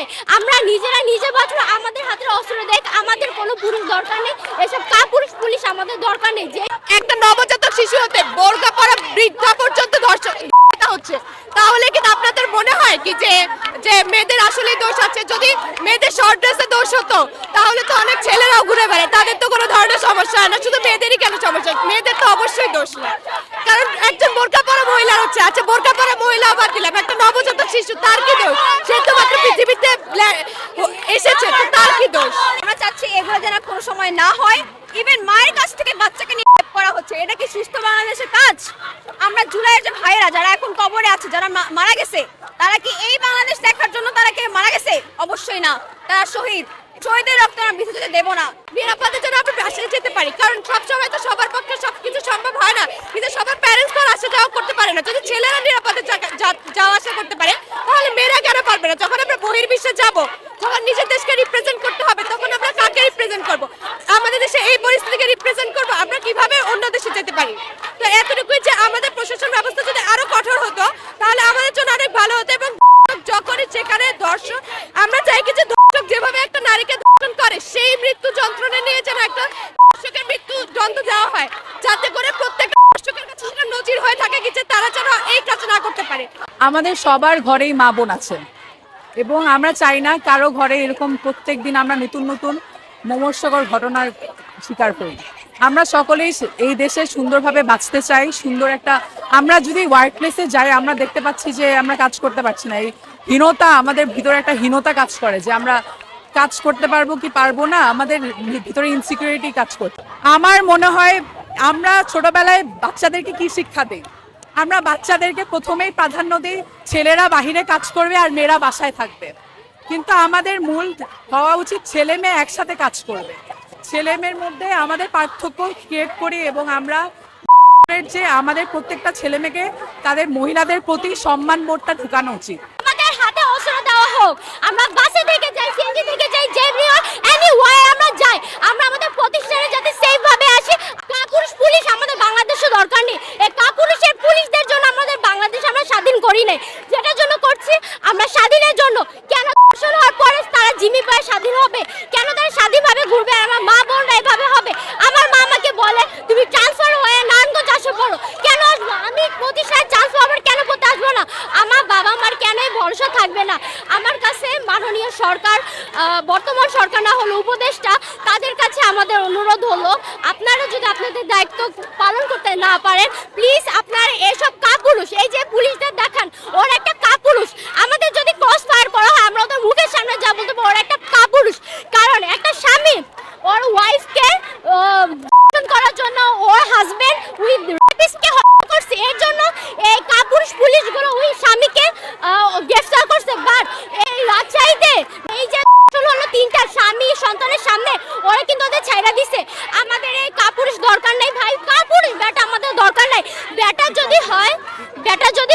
নাই আমরা নিজেরা নিজে বাঁচবো আমাদের হাতের অস্ত্র দেখ আমাদের কোনো পুরুষ দরকার নেই। এসব কাপুরুষ পুলিশ আমাদের দরকার নেই। যে একটা নবজাতক শিশু হতে বোরকা পরা বৃদ্ধা পর্যন্ত ধর্ষণ হচ্ছে। তাহলে কি আপনাদের মনে হয় কি যে যে মেয়েদের আসলে দোষ আছে? যদি মেয়েদের শর্ট ড্রেসে দোষ হতো, তাহলে তো অনেক ছেলেরাও ঘুরে বেড়ায়। তাদের তো কোনো ধরনের সমস্যা হয় না। শুধু মেয়েদেরই কেন সমস্যা মেয়েদের তো অবশ্যই দোষ না কারণ মহিলা হচ্ছে আচ্ছা বোরকা পরা মহিলা বাদ দিলাম। একটা নবজাতক শিশু, তার কি দোষ? সে তো মাত্র পৃথিবীতে এসেছে, তো তার কি দোষ? আমরা চাচ্ছি এগুলো যেন কোনো সময় না হয়। ইভেন মায়ের কাছ থেকে বাচ্চাকে নিয়ে করা হচ্ছে, এটা কি সুস্থ বাংলাদেশের কাজ? আমরা জুলাইয়ের যে ভাইয়েরা যারা এখন কবরে আছে, যারা মারা গেছে, তারা কি এই বাংলাদেশ দেখার জন্য তারা কি মারা গেছে? অবশ্যই না। তারা শহীদ। শহীদের রক্ত আমরা যেতে দেবো না। নিরাপদের জন্য আমরা বাসায় যেতে পারি, কারণ সব সময় তো সবার পক্ষে হয় না। কিন্তু সবার প্যারেন্টস তো আসা যাওয়া করতে পারে না। যদি ছেলেরা নিরাপদে যাওয়া আসা করতে পারে, তাহলে মেয়েরা কেন পারবে না? যখন আমরা বহির্বিশ্বে যাব, যখন নিজের দেশকে রিপ্রেজেন্ট করতে হবে, তখন আমরা কাকে রিপ্রেজেন্ট করব? আমাদের দেশে এই পরিস্থিতিকে রিপ্রেজেন্ট করব? আমরা কীভাবে অন্য দেশে যেতে পারি? তো এতটুকুই যে আমাদের প্রশাসন ব্যবস্থা যদি আরও কঠোর হতো তাহলে আমাদের জন্য অনেক ভালো হতো এবং যখনই যেখানে দর্শক আমরা চাই কি যে দর্শক যেভাবে একটা নারীকে দর্শন করে সেই মৃত্যু যন্ত্রণা নিয়ে যেন একটা দর্শকের মৃত্যু যন্ত্র দেওয়া হয় যাতে করে প্রত্যেকটা দর্শকের কাছে সেটা নজির হয়ে থাকে কি যে তারা যেন এই কাজ না করতে পারে। আমাদের সবার ঘরেই মা বোন আছে। এবং আমরা চাই না কারও ঘরে এরকম প্রত্যেক দিন আমরা নতুন নতুন মমস্যকর ঘটনার শিকার করি আমরা সকলেই এই দেশে সুন্দরভাবে বাঁচতে চাই, সুন্দর একটা আমরা যদি ওয়ার্ক প্লেসে যাই, আমরা দেখতে পাচ্ছি যে আমরা কাজ করতে পারছি না। এই হীনতা আমাদের ভিতরে একটা হীনতা কাজ করে যে আমরা কাজ করতে পারব কি পারব না, আমাদের ভিতরে ইনসিকিউরিটি কাজ করছে। আমার মনে হয় আমরা ছোটবেলায় বাচ্চাদেরকে কি শিক্ষা দিই? আমরা বাচ্চাদেরকে প্রথমেই প্রাধান্য দিই, ছেলেরা বাহিরে কাজ করবে আর মেয়েরা বাসায় থাকবে। কিন্তু আমাদের মূল হওয়া উচিত ছেলে মেয়ে একসাথে কাজ করবে। ছেলে মেয়ের মধ্যে আমাদের পার্থক্য ক্রিয়েট করি এবং আমরা যে আমাদের প্রত্যেকটা ছেলে মেয়েকে তাদের মহিলাদের প্রতি সম্মান বোধটা ঢুকানো উচিত। আমাদের হাতে অস্ত্র দেওয়া হোক। আমরা বাসে থেকে যাই, সিএনজি থেকে যাই যেভাবে এনি ওয়ে আমরা যাই আমরা আমাদের প্রতিষ্ঠানে যাতে সেফ ভাবে আসি কাপুরুষ পুলিশ আমাদের বাংলাদেশে দরকার নেই এই কাপুরুষের পুলিশদের জন্য আমাদের বাংলাদেশ আমরা স্বাধীন করি নাই যেটার জন্য করছি আমরা স্বাধীনের জন্য কেন ধর্ষণ হওয়ার পরে তারা জিমি পায়ে স্বাধীন হবে কেন তারা স্বাধীনভাবে ঘুরবে আর আমার মা বোনরা এভাবে হবে আমার মা আমাকে বলে তুমি ট্রান্সফার হয়ে পড়ো কেন আসব? আমি প্রতিষ্ঠায় চান্স পাবার কেন পড়তে আসব না? আমার বাবা মার কেন ভরসা থাকবে না? আমার কাছে মাননীয় সরকার বর্তমান সরকার না হলো উপদেষ্টা, তাদের কাছে আমাদের অনুরোধ হলো, আপনারা যদি আপনাদের দায়িত্ব পালন করতে না পারেন প্লিজ আপনার এসব কাপুরুষ, এই যে পুলিশদের দেখান ওর একটা কাপুরুষ আমাদের যদি ক্রস ফায়ার করা হয় আমরা ওদের মুখের সামনে যা বলতে পারব ওর একটা কাপুরুষ কারণ একটা স্বামী ওর ওয়াইফকে করার জন্য ওর হাজবেন্ড উইথ রেপিস্টকে হত্যা করছে এর জন্য এই কাপুরুষ পুলিশগুলো ওই স্বামীকে আহ, গ্রেফতার করছে বাট এই রাজশাহীতে এই যে ধর্ষণ হলো তিনটা স্বামী সন্তানের সামনে। ওরা কিন্তু ওদের ছাইরা দিছে। আমাদের এই কাপুরুষ দরকার নেই ভাই। কাপুরুষ বেটা আমাদের দরকার নাই। বেটা যদি হয় বেটা যদি